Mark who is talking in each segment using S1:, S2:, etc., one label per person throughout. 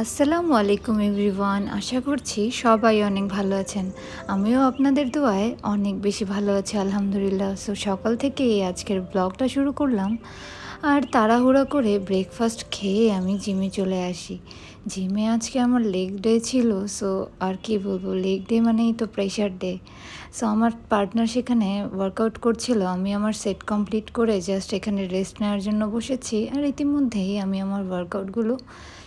S1: আসসালামু আলাইকুম এভরিওয়ান, আশা করছি সবাই অনেক ভালো আছেন। আমিও আপনাদের দোয়ায় অনেক বেশি ভালো আছি, আলহামদুলিল্লাহ। সো সকাল থেকেই আজকের ব্লগটা শুরু করলাম। আর তাড়াহুড়া করে ব্রেকফাস্ট খেয়ে আমি জিমে চলে আসি। জিমে আজকে আমার লেগ ডে ছিল সো আর কি বলব লেগ ডে মানেই তো প্রেশার ডে সো আমার পার্টনার সেখানে ওয়ার্কআউট করছিল, আমি আমার সেট কমপ্লিট করে জাস্ট এখানে রেস্ট নেওয়ার জন্য বসেছি। আর ইতিমধ্যেই আমি আমার ওয়ার্কআউটগুলো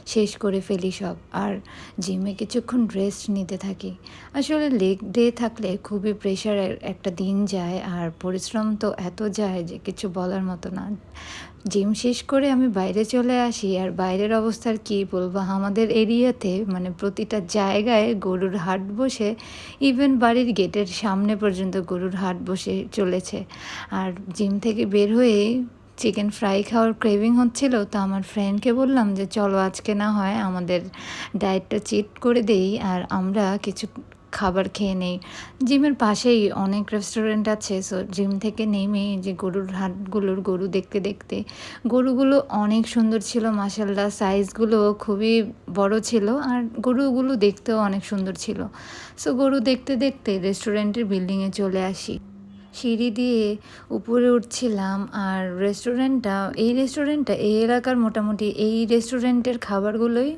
S1: শেষ করে ফেলি সব। আর জিমে কিছুক্ষণ রেস্ট নিতে থাকি। আসলে লেগ ডে থাকলে খুবই প্রেশারের একটা দিন যায়, আর পরিশ্রম তো এত যায় যে কিছু বলার মতো না। জিম শেষ করে আমি বাইরে চলে আসি, আর বাইরের অবস্থার কি বলব? আমাদের এরিয়াতে মানে প্রতিটা জায়গায় গরুর হাট বসে ইভেন বাড়ির গেটের সামনে পর্যন্ত গরুর হাট বসে চলেছে। আর জিম থেকে বের হয়ে চিকেন ফ্রাই খাওয়ার ক্রেভিং হচ্ছিল, তো আমার ফ্রেন্ডকে বললাম যে, চলো আজকে না হয় আমাদের ডায়েটটা চিট করে দেই আর আমরা কিছু খাবার খেয়ে নেই। জিমের পাশেই অনেক রেস্টুরেন্ট আছে সো জিম থেকে নেমে যে গরুর হাটগুলোর গরু দেখতে দেখতে, গরুগুলো অনেক সুন্দর ছিল মাসাল্লাহ সাইজগুলো খুবই বড় ছিল আর গরুগুলো দেখতেও অনেক সুন্দর ছিল। সো গরু দেখতে দেখতে রেস্টুরেন্টের বিল্ডিংয়ে চলে আসি। সিঁড়ি দিয়ে উপরে উঠছিলাম আর রেস্টুরেন্টটা এই রেস্টুরেন্টটা এই এলাকার মোটামুটি এই রেস্টুরেন্টের খাবারগুলোই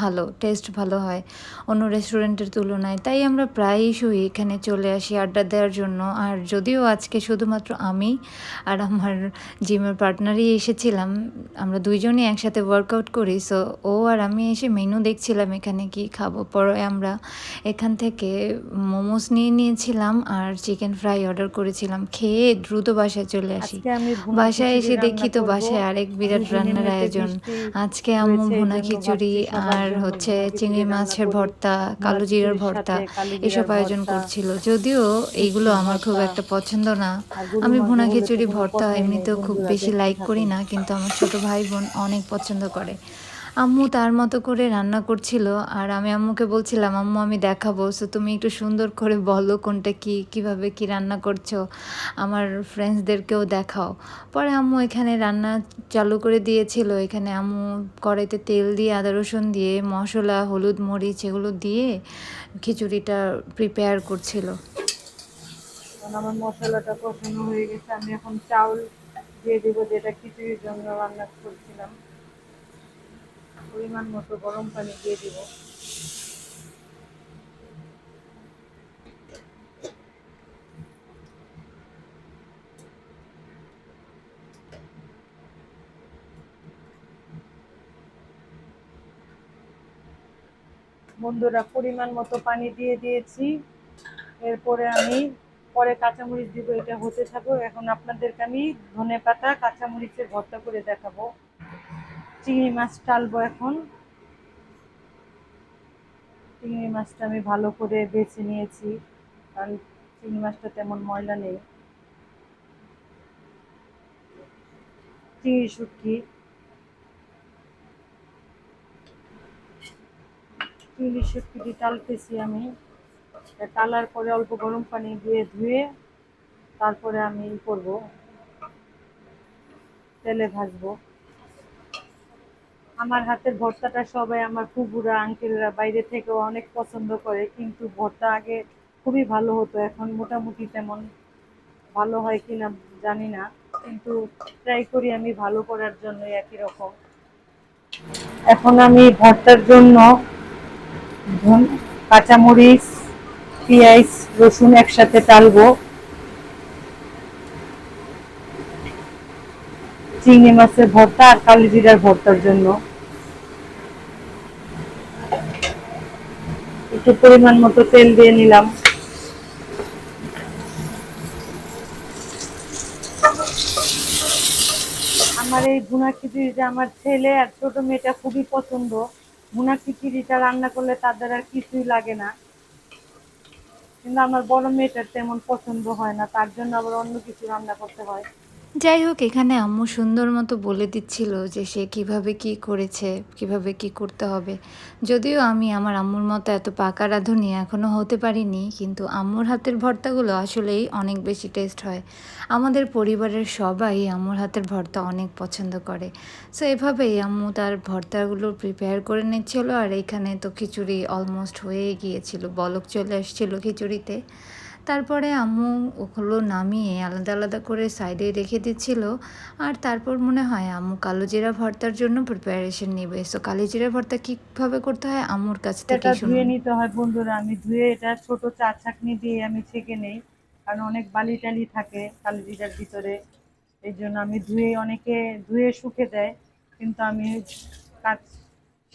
S1: ভালো টেস্ট ভালো হয় অন্য রেস্টুরেন্টের তুলনায়। তাই আমরা প্রায়শই এখানে চলে আসি আড্ডা দেওয়ার জন্য। আর যদিও আজকে শুধুমাত্র আমি আর আমার জিমের পার্টনারই এসেছিলাম আমরা দুইজনই একসাথে ওয়ার্কআউট করি সো ও আর আমি এসে মেনু দেখছিলাম এখানে কি খাব। পরে আমরা এখান থেকে মোমোস নিয়ে নিয়েছিলাম আর চিকেন ফ্রাই অর্ডার করেছিলাম খেয়ে দ্রুত বাসায় চলে আসি। বাসায় এসে দেখি তো বাসায় আরেক বিরাট রান্নার আয়োজন। আজকে আম্মু ভুনা খিচুড়ি আর হচ্ছে চিংড়ি মাছের ভর্তা কালো জিরার ভর্তা এসব আয়োজন করছিল। যদিও এইগুলো আমার খুব একটা পছন্দ না। আমি ভুনা খিচুড়ি ভর্তা এমনিতেও খুব বেশি লাইক করি না কিন্তু আমার ছোট ভাই বোন অনেক পছন্দ করে। আম্মু তার মতো করে রান্না করছিল আর আমি আম্মুকে বলছিলাম, আম্মু, আমি দেখাবো। সো তুমি একটু সুন্দর করে বলো কোনটা কি, কীভাবে কি রান্না করছ? আমার ফ্রেন্ডসদেরকেও দেখাও। পরে আম্মু এখানে রান্না চালু করে দিয়েছিল। এখানে আম্মু কড়াইতে তেল দিয়ে আদা রসুন দিয়ে, মশলা, হলুদ মরিচ এগুলো দিয়ে খিচুড়িটা প্রিপেয়ার করছিল।
S2: আমার মশলাটা কষানো হয়ে গেছে। আমি এখন চাউল দিয়ে দিব, যেটা খিচুড়ির জন্য রান্না করছিলাম। পরিমাণ মতো গরম পানি দিয়ে দিব। বন্ধুরা, পরিমাণ মতো পানি দিয়ে দিয়েছি। এরপরে আমি পরে কাঁচামরিচ দিব, এটা হতে থাকো এখন আপনাদেরকে আমি ধনে পাতা কাঁচামরিচের ভর্তা করে দেখাবো। চিংড়ি মাছ টালবো এখন। চিংড়ি মাছটা আমি ভালো করে বেছে নিয়েছি, কারণ চিংড়ি মাছটা তেমন ময়লা নেই। চিংড়ি শুটকি। চিংড়ি শুটকিটি টালতেছি আমি। টালার পরে অল্প গরম পানি দিয়ে ধুয়ে তারপরে আমি করব, তেলে ভাজবো। আমার হাতের ভর্তাটা সবাই আমার ফুবুরা আঙ্কেলরা বাইরে থেকেও অনেক পছন্দ করে, কিন্তু ভর্তা আগে খুবই ভালো হতো, এখন মোটামুটি তেমন ভালো হয় কিনা জানি না, কিন্তু ট্রাই করি আমি ভালো করার জন্য একই রকম। এখন আমি ভর্তার জন্য কাঁচামরিচ, পেঁয়াজ, রসুন একসাথে টালবো। চিংড়ি মাছের ভর্তা আর কালি জিরার ভর্তার জন্য। একটু পরিমাণ মতো তেল দিয়ে নিলাম। আমার এই ভুনা খিচুড়িটা আমার ছেলে আর ছোট মেয়েটা খুবই পছন্দ। ভুনা খিচুড়িটা রান্না করলে তাদের আর কিছুই লাগে না। কিন্তু আমার বড় মেয়েটার তেমন পছন্দ হয় না, তার জন্য আবার অন্য কিছু রান্না করতে হয়।
S1: যাই হোক, এখানে আম্মু সুন্দর মতো বলে দিচ্ছিল যে সে কীভাবে কি করেছে, কীভাবে কি করতে হবে। যদিও আমি আমার আম্মুর মতো এত পাকা রাঁধুনি এখনও হতে পারিনি, কিন্তু আম্মুর হাতের ভর্তাগুলো আসলেই অনেক বেশি টেস্ট হয়। আমাদের পরিবারের সবাই আম্মুর হাতের ভর্তা অনেক পছন্দ করে। সো এভাবেই আম্মু তার ভর্তাগুলো প্রিপেয়ার করে নিচ্ছিল আর এখানে তো খিচুড়ি অলমোস্ট হয়ে গিয়েছিল, বলক চলে আসছিল খিচুড়িতে। তারপরে আম্মু ওগুলো নামিয়ে আলাদা আলাদা করে সাইডে রেখে দিচ্ছিল। আর তারপর মনে হয় আম্মু কালো জিরা ভর্তার জন্য প্রিপারেশন নেবে। সো কালো জিরা ভর্তা কীভাবে করতে হয় আম্মুর কাছ থেকে
S2: ধুয়ে নিতে হয় বন্ধুরা আমি ধুয়ে এটা ছোট চার ছাকনি দিয়ে আমি ছেঁকে নেই কারণ অনেক বালি টালি থাকে কালিজিরার ভিতরে। এই জন্য আমি ধুয়ে অনেকে ধুয়ে শুকে দেয় কিন্তু আমি কাজ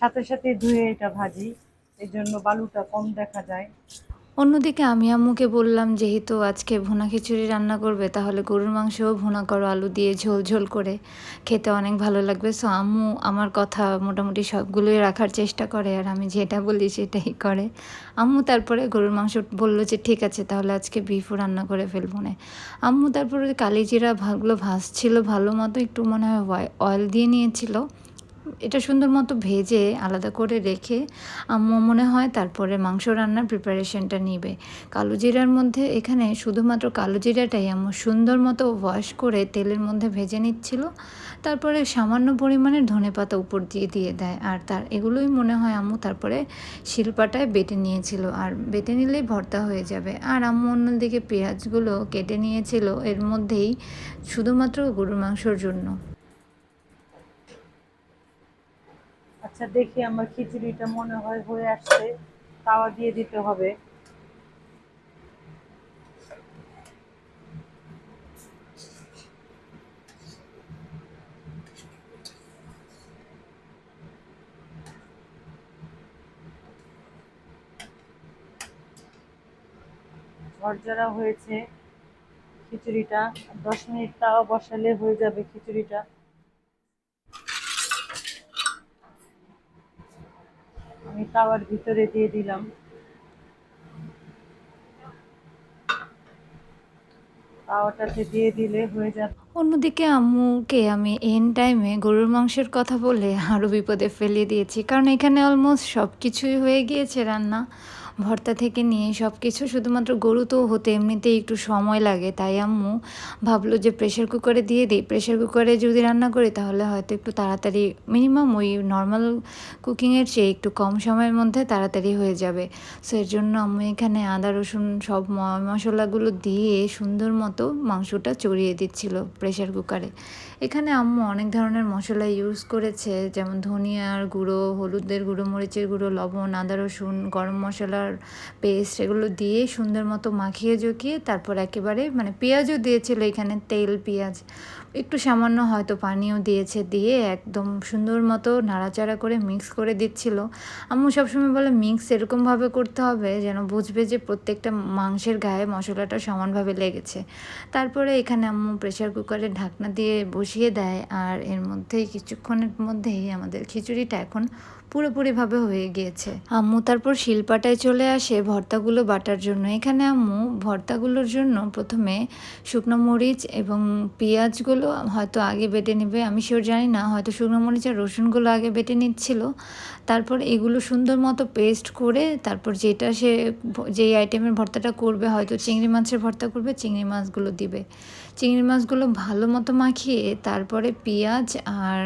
S2: সাথে সাথে ধুয়ে এটা ভাজি। এই জন্য বালুটা কম দেখা যায়।
S1: অন্যদিকে আমি আম্মুকে বললাম, যেহেতু আজকে ভুনা খিচুড়ি রান্না করবে, তাহলে গরুর মাংসও ভুনা করো, আলু দিয়ে ঝোল ঝোল করে। খেতে অনেক ভালো লাগবে। সো আম্মু আমার কথা মোটামুটি সবগুলোই রাখার চেষ্টা করে, আর আমি যেটা বলি সেটাই করে। আম্মু তারপরে গরুর মাংস বলল যে, ঠিক আছে, তাহলে আজকে বিফও রান্না করে ফেলব না। আম্মু তারপরে কালিজিরা ভাগগুলো ভাজছিল ভালো মতো, একটু মনে হয় অয়েল দিয়ে নিয়েছিল। এটা সুন্দর মতো ভেজে আলাদা করে রেখে আম্মু মনে হয় তারপরে মাংস রান্নার প্রিপারেশনটা নিবে। কালো জিরার মধ্যে এখানে শুধুমাত্র কালো জিরাটাই আম্মু সুন্দর মতো ওয়াশ করে তেলের মধ্যে ভেজে নিচ্ছিল। তারপরে সামান্য পরিমাণে ধনে পাতা উপর দিয়ে দিয়ে দেয়। আর তার এগুলোই মনে হয় আম্মু তারপরে শিলপাটায় বেটে নিয়েছিল। আর বেটে নিলেই ভর্তা হয়ে যাবে। আর আম্মু অন্যদিকে পেঁয়াজগুলো কেটে নিয়েছিল। এর মধ্যেই শুধুমাত্র গরুর মাংসর জন্য।
S2: আচ্ছা দেখি আমার খিচুড়িটা মনে হয় হয়ে আসছে। তাওয়া দিয়ে দিতে হবে। ঝরঝরা হয়েছে খিচুড়িটা। দশ মিনিট তাওয়া বসালে হয়ে যাবে খিচুড়িটা। তাওয়ার ভিতরে দিয়ে দিলাম। তাওয়াটাতে দিয়ে দিলে হয়ে যাবে।
S1: অন্যদিকে আম্মুকে আমি এন টাইমে গরুর মাংসের কথা বলে আরও বিপদে ফেলে দিয়েছি, কারণ এখানে অলমোস্ট সব কিছুই হয়ে গিয়েছে রান্না। ভর্তা থেকে নিয়ে সব কিছু শুধুমাত্র গরু তো হতে এমনিতেই একটু সময় লাগে। তাই আম্মু ভাবলো যে প্রেশার কুকারে দিয়ে দিই। প্রেশার কুকারে যদি রান্না করি তাহলে হয়তো একটু তাড়াতাড়ি মিনিমাম ওই নর্মাল কুকিংয়ের চেয়ে একটু কম সময়ের মধ্যে তাড়াতাড়ি হয়ে যাবে। সো এর জন্য আম্মু এখানে আদা, রসুন সব মশলাগুলো দিয়ে সুন্দর মতো মাংসটা চড়িয়ে দিচ্ছিল প্রেশার কুকারে এখানে আম্মু অনেক ধরনের মশলা ইউজ করেছে, যেমন ধনিয়ার গুঁড়ো, হলুদের গুঁড়ো, মরিচের গুঁড়ো, লবণ, আদা, রসুন, গরম মশলার পেস্ট এগুলো দিয়ে সুন্দর মতো মাখিয়ে জকিয়ে তারপর একেবারে মানে পেঁয়াজও দিয়েছিল এখানে, তেল, পেঁয়াজ। একটু সামান্য হয়তো পানিও দিয়েছে, দিয়ে একদম সুন্দর মতো নাড়াচাড়া করে মিক্স করে দিচ্ছিল। আম্মু সবসময় বলে মিক্স এরকমভাবে করতে হবে যেন বুঝবে যে প্রত্যেকটা মাংসের গায়ে মশলাটা সমানভাবে লেগেছে। তারপরে এখানে আম্মু প্রেশার কুকারে ঢাকনা দিয়ে বসিয়ে দেয়, আর এর মধ্যেই কিছুক্ষণের মধ্যেই আমাদের খিচুড়িটা এখন পুরোপুরিভাবে হয়ে গিয়েছে। আম্মু তারপর শিলপাটায় চলে আসে ভর্তাগুলো বাটার জন্য। এখানে আম্মু ভর্তাগুলোর জন্য প্রথমে শুকনো মরিচ এবং পেঁয়াজগুলো হয়তো আগে বেটে নেবে। আমি সেও জানি না, হয়তো শুকনো মরিচ আর রসুনগুলো আগে বেটে নিচ্ছিল। তারপর এগুলো সুন্দর মতো পেস্ট করে তারপর যেটা সে যেই আইটেমের ভর্তাটা করবে, হয়তো চিংড়ি মাছের ভর্তা করবে, চিংড়ি মাছগুলো দিবে। চিংড়ি মাছগুলো ভালো মতো মাখিয়ে তারপরে পেঁয়াজ আর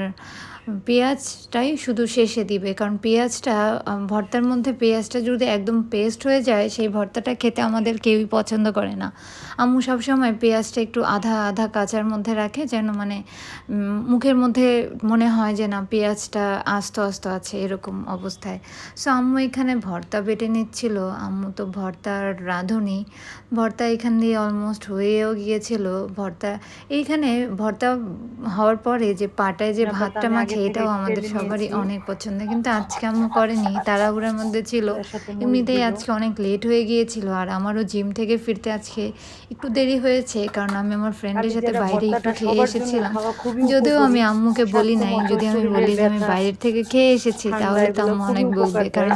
S1: পেঁয়াজটাই শুধু শেষে দিবে। কারণ পেঁয়াজটা ভর্তার মধ্যে পেঁয়াজটা যদি একদম পেস্ট হয়ে যায়, সেই ভর্তাটা খেতে আমাদের কেউই পছন্দ করে না। আম্মু সবসময় পেঁয়াজটা একটু আধা আধা কাঁচার মধ্যে রাখে যেন মানে মুখের মধ্যে মনে হয় যে না, পেঁয়াজটা আস্ত আস্ত আছে, এরকম। অবস্থায়। সো আম্মু এখানে ভর্তা বেটে নিচ্ছিল। আম্মু তো ভর্তার রাঁধুনি। ভর্তা এখান দিয়ে অলমোস্ট হয়েও গিয়েছিল। ভর্তা এইখানে ভর্তা হওয়ার পরে যে পাটায় যে ভাতটা
S2: থেকে
S1: এটাও আমাদের সবারই অনেক পছন্দ। কিন্তু আজকে আম্মু করেনি। তাড়াহুড়ার মধ্যে ছিল। এমনিতেই আজকে অনেক লেট হয়ে গিয়েছিল। আর আমারও জিম থেকে ফিরতে আজকে একটু দেরি হয়েছে। কারণ আমি আমার ফ্রেন্ডের সাথে বাইরে একটু খেয়ে এসেছিলাম। যদিও আমি আম্মুকে বলি নাই যদি আমি বলি যে আমি বাইরের থেকে খেয়ে এসেছি তাহলে তো আম্মু অনেক বলবে কারণ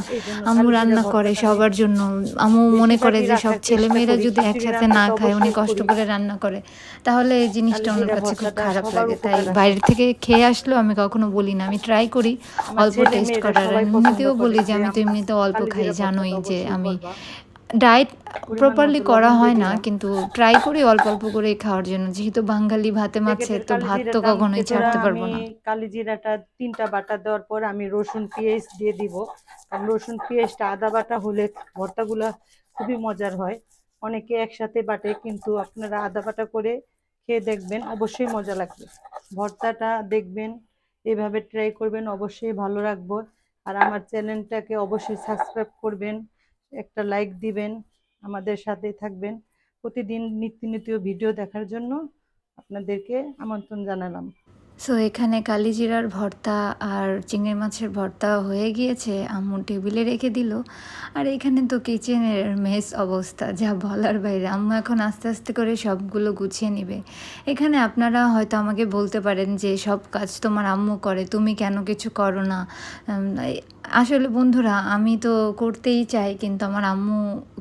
S1: আম্মু রান্না করে সবার জন্য। আম্মু মনে করে যে সব ছেলে মেয়েরা যদি একসাথে না খায় উনি কষ্ট
S2: করে।
S1: রান্না করে। তাহলে এই জিনিসটা ওনার কাছে খুব খারাপ লাগে। তাই বাইরে থেকে খেয়ে আসলেও আমি কখনো বলি না। আমি ট্রাই করি অল্প টেস্ট করার। এমনিতেও বলি যে আমি তো
S2: এমনিতেও
S1: এমনিতে অল্প খাই জানোই যে আমি। ডায়েট প্রপারলি করা হয় না কিন্তু ট্রাই করি অল্প অল্প করে খাওয়ার জন্য। যেহেতু বাঙালি ভাতে মাছে তো ভাত তো কখনোই ছাড়তে পারব না।
S2: কালিজিরাটা তিনটা বাটা দেওয়ার পর আমি রসুন পেঁয়াজ দিয়ে দিব। কারণ রসুন পেঁয়াজটা আদা বাটা হলে ভর্তাগুলো খুবই মজার হয়। অনেকে একসাথে বাটে কিন্তু আপনারা আদা বাটা করে খেয়ে দেখবেন অবশ্যই মজা লাগবে। ভর্তাটা দেখবেন এভাবে ট্রাই করবেন অবশ্যই ভালো রাখব আর আমার চ্যানেলটাকে অবশ্যই সাবস্ক্রাইব করবেন। একটা লাইক দিবেন, আমাদের সাথেই থাকবেন। প্রতিদিন নিত্য নিত্য ভিডিও দেখার জন্য আপনাদেরকে আমন্ত্রণ জানালাম।
S1: সো এখানে কালিজিরার ভর্তা আর চিংড়ি মাছের ভর্তা হয়ে গিয়েছে, আম্মু টেবিলে রেখে দিল। আর এখানে তো কিচেনের মেস অবস্থা, যা বলার বাইরে। আম্মু এখন আস্তে আস্তে করে সবগুলো গুছিয়ে নেবে। এখানে আপনারা হয়তো আমাকে বলতে পারেন যে, সব কাজ তোমার আম্মু করে, তুমি কেন কিছু করো না? আসলে বন্ধুরা, আমি তো করতেই চাই, কিন্তু আমার আম্মু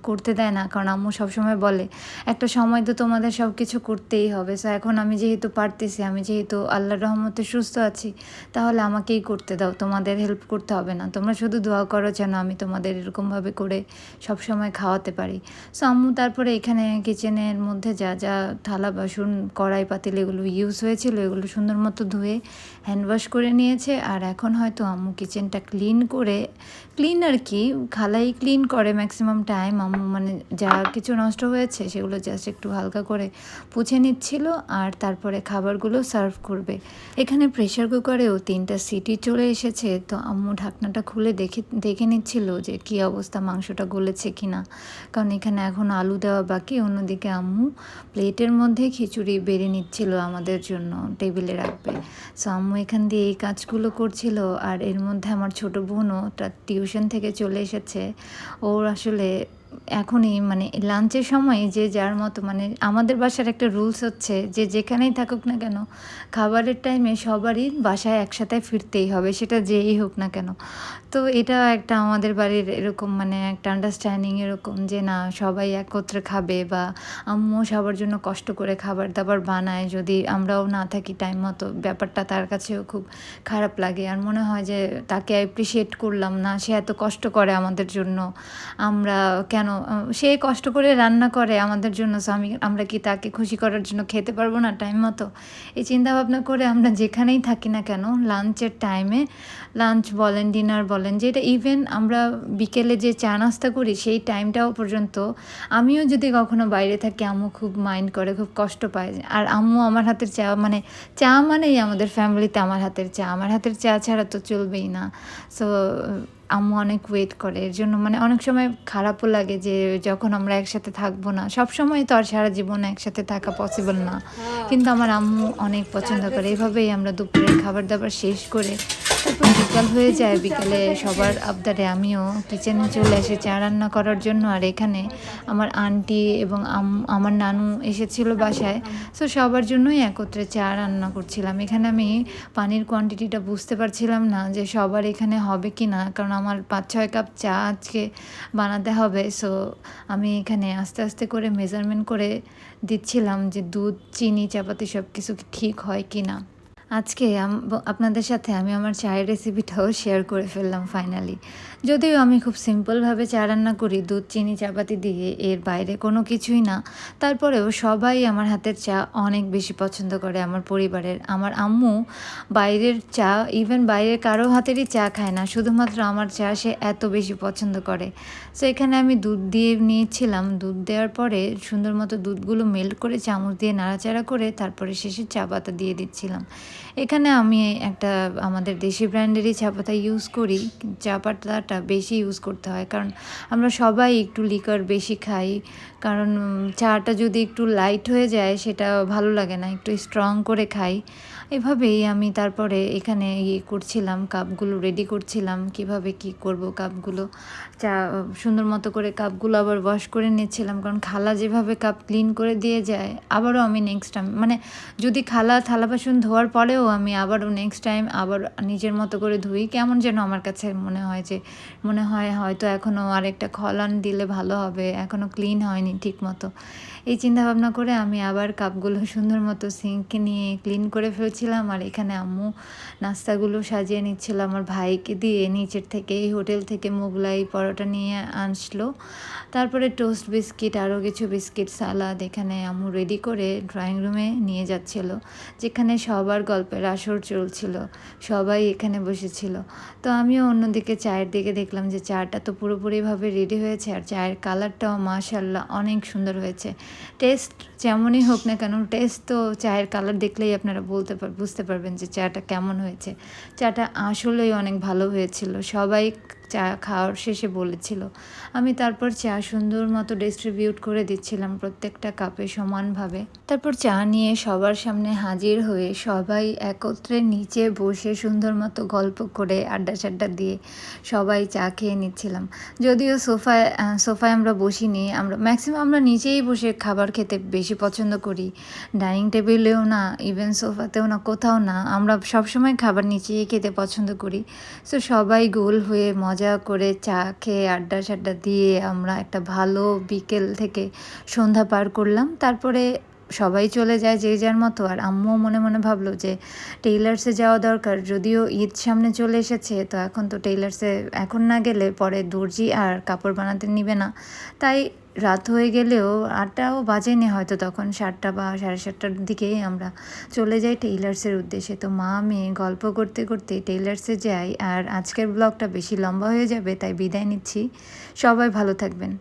S1: করতে দেয় না। কারণ আম্মু সবসময় বলে, একটা সময় তো তোমাদের সব কিছু করতেই হবে। সো এখন আমি যেহেতু পারতেছি, আমি যেহেতু আল্লাহর রহমতে সুস্থ আছি, তাহলে আমাকেই করতে দাও। তোমাদের হেল্প করতে হবে না। তোমরা শুধু দোয়া করো যেন আমি তোমাদের এরকমভাবে করে সব সময় খাওয়াতে পারি। সো আম্মু তারপরে এখানে কিচেনের মধ্যে যা যা থালা, বাসন, কড়াই, পাতিল এগুলো ইউজ হয়েছিল, এগুলো সুন্দর মতো ধুয়ে হ্যান্ড ওয়াশ করে নিয়েছে। আর এখন হয়তো আম্মু কিচেনটা ক্লিন করে ক্লিন আর কি খালাই ক্লিন করে ম্যাক্সিমাম টাইম মানে যা কিছু নষ্ট হয়েছে সেগুলো জাস্ট একটু হালকা করে পুছে নিচ্ছিল আর তারপরে খাবারগুলো সার্ভ করবে। এখানে প্রেশার কুকারেও তিনটা সিটি চলে এসেছে, তো আম্মু ঢাকনাটা খুলে দেখে দেখে নিচ্ছিল যে কী অবস্থা, মাংসটা গলেছে কি না কারণ এখানে এখন আলু দেওয়া বাকি, অন্যদিকে আম্মু প্লেটের মধ্যে খিচুড়ি বেড়ে নিচ্ছিল আমাদের জন্য, টেবিলে রাখবে। সো আম্মু এখান দিয়ে এই কাজগুলো করছিল আর এর মধ্যে আমার ছোটো ছোট বোনও তার টিউশন থেকে চলে এসেছে। ওর আসলে এখনই মানে লাঞ্চের সময় যে যার মতো মানে আমাদের বাসার একটা রুলস হচ্ছে যে যেখানেই থাকুক না কেন, খাবারের টাইমে সবারই বাসায় একসাথে ফিরতেই হবে, সেটা যেই হোক না কেন। তো এটা একটা আমাদের বাড়ির এরকম মানে একটা আন্ডারস্ট্যান্ডিং এরকম যে না, সবাই একত্রে খাবে বা আম্মু সবার জন্য কষ্ট করে খাবার দাবার বানায়, যদি আমরাও না থাকি টাইম মতো, ব্যাপারটা তার কাছেও খুব খারাপ লাগে। আর মনে হয় যে তাকে অ্যাপ্রিসিয়েট করলাম না, সে এত কষ্ট করে আমাদের জন্য, আমরা কেন? সে কষ্ট করে রান্না করে আমাদের জন্য, so আমি, আমরা কি তাকে খুশি করার জন্য খেতে পারব না টাইম মতো? এই চিন্তা ভাবনা করে আমরা যেখানেই থাকি না কেন লাঞ্চের টাইমে লাঞ্চ বলেন ডিনার বলেন, যেটা ইভেন আমরা বিকেলে যে চা নাস্তা করি, সেই টাইমটাও পর্যন্ত আমিও যদি কখনো বাইরে থাকি, আম্মু খুব মাইন্ড করে, খুব কষ্ট পায়। আর আম্মু আমার হাতের চা মানে চা মানেই আমাদের ফ্যামিলিতে আমার হাতের চা। আমার হাতের চা ছাড়া তো চলবেই না। সো আম্মু অনেক ওয়েট করে। এর জন্য মানে অনেক সময় খারাপও লাগে যে যখন আমরা একসাথে থাকব না। সব সময় তো আর সারা জীবন একসাথে থাকা পসিবল না। কিন্তু আমার আম্মু অনেক পছন্দ করে। এভাবেই আমরা দুপুরের খাবার দাবার শেষ করে তারপর বিকাল হয়ে যায়, বিকালে সবার আবদারে আমিও কিচেনে চলে আসি চা রান্না করার জন্য। আর এখানে আমার আন্টি এবং আমার নানু এসেছিল বাসায়। সো সবার জন্যই একত্রে চা রান্না করছিলাম। এখানে আমি পানির কোয়ান্টিটিটা বুঝতে পারছিলাম না যে সবার এখানে হবে কি না, কারণ আমার পাঁচ ছয় কাপ চা আজকে বানাতে হবে। সো আমি এখানে আস্তে আস্তে করে মেজারমেন্ট করে দিচ্ছিলাম যে দুধ, চিনি, চাপাতি সব কিছু ঠিক হয় কি না। আজকে আপনাদের সাথে আমি আমার চায়ের রেসিপিটাও শেয়ার করে ফেললাম ফাইনালি যদিও আমি খুব সিম্পলভাবে চা রান্না করি, দুধ, চিনি, চাপাতি দিয়ে এর বাইরে কোনো কিছুই না, তারপরেও সবাই আমার হাতের চা অনেক বেশি পছন্দ করে আমার পরিবারের। আমার আম্মু বাইরের চা ইভেন বাইরের কারও হাতেরই চা খায় না, শুধুমাত্র আমার চা সে এত বেশি পছন্দ করে। সো এখানে আমি দুধ দিয়ে নিয়েছিলাম। দুধ দেওয়ার পরে সুন্দর মতো দুধগুলো মেল্ট করে চামচ দিয়ে নাড়াচাড়া করে তারপরে শেষে চা পাতা দিয়ে দিচ্ছিলাম। এখানে আমি একটা আমাদের দেশি ব্র্যান্ডেরই চা পাতা ইউজ করি চা পাতাটা বেশি ইউজ করতে হয়। কারণ আমরা সবাই একটু লিকার বেশি খাই, কারণ চাটা যদি একটু লাইট হয়ে যায়, সেটা ভালো লাগে না। একটু স্ট্রং করে খাই। এভাবেই আমি তারপরে এখানে ইয়ে করছিলাম, কাপগুলো রেডি করছিলাম, কীভাবে কি করব কাপগুলো। চা, সুন্দর মতো করে কাপগুলো আবার ওয়াশ করে নিচ্ছিলাম, কারণ খালা যেভাবে কাপ ক্লিন করে দিয়ে যায়, আবারও আমি নেক্সট টাইম মানে যদি খালা থালা বাসন ধোয়ার পরেও আমি আবারও নেক্সট টাইম আবার নিজের মতো করে ধুই, কেমন যেন আমার কাছে মনে হয় যে, মনে হয় হয়তো এখনও আরেকটা খলান দিলে ভালো হবে এখনও ক্লিন হয়নি ঠিক মতো এই চিন্তা ভাবনা করে আমি আবার কাপগুলো সুন্দর মতো সিঙ্কে নিয়ে ক্লিন করে ফেলছিলাম। আর এখানে আম্মু নাস্তাগুলো সাজিয়ে নিচ্ছিল। আমার ভাইকে দিয়ে নিচের থেকে এই হোটেল থেকে মোগলাই পরোটা নিয়ে আসলো তারপরে টোস্ট বিস্কিট আরও কিছু বিস্কিট সালাদ এখানে আম্মু রেডি করে ড্রয়িং রুমে নিয়ে যাচ্ছিল, যেখানে সবার গল্পের আসর চলছিল, সবাই এখানে বসেছিল। তো আমিও অন্যদিকে চায়ের দিকে দেখলাম যে চাটা তো পুরোপুরিভাবে রেডি হয়েছে, আর চায়ের কালারটাও মাশাল্লাহ অনেক সুন্দর হয়েছে। টেস্ট যেমনই হোক না কেন টেস্ট তো চায়ের কালার দেখলেই আপনারা বলতে পার, বুঝতে পারবেন যে চাটা কেমন হয়েছে। চাটা আসলেই অনেক ভালো হয়েছিল। সবাই চা খাওয়ার শেষে বলেছিল, আমি তারপর চা সুন্দর মতো ডিস্ট্রিবিউট করে দিচ্ছিলাম প্রত্যেকটা কাপে সমানভাবে। তারপর চা নিয়ে সবার সামনে হাজির হয়ে সবাই একত্রে নিচে বসে সুন্দর মতো গল্প করে আড্ডা চাড্ডা দিয়ে সবাই চা খেয়ে নিচ্ছিলাম। যদিও সোফায় সোফায় আমরা বসিনি, আমরা ম্যাক্সিমাম আমরা নিচেই বসে খাবার খেতে বেশি পছন্দ করি। ডাইনিং টেবিলেও না ইভেন সোফাতেও না, কোথাও না, আমরা সবসময় খাবার নিচেই খেতে পছন্দ করি। সো সবাই গোল হয়ে মজা করে চা খেয়ে আড্ডা সাড্ডা দিয়ে আমরা একটা ভালো বিকেল থেকে সন্ধ্যা পার করলাম। তারপরে সবাই চলে যায় যে যার মতো। আর আম্মুও মনে মনে ভাবলো যে টেইলার্সে যাওয়া দরকার। যদিও ঈদ সামনে চলে এসেছে, তো এখন তো টেইলার্সে এখন না গেলে পরে দর্জি আর কাপড় বানাতে নিবে না। তাই রাত হয়ে গেলেও আটটাও বাজেনি হয়তো তখন, সাতটা বা সাড়ে সাতটার দিকেই আমরা চলে যাই টেইলার্সের উদ্দেশ্যে। তো মা, মেয়ে গল্প করতে করতে টেইলার্সে যাই আর আজকের ব্লগটা বেশি লম্বা হয়ে যাবে, তাই বিদায় নিচ্ছি। সবাই ভালো থাকবেন।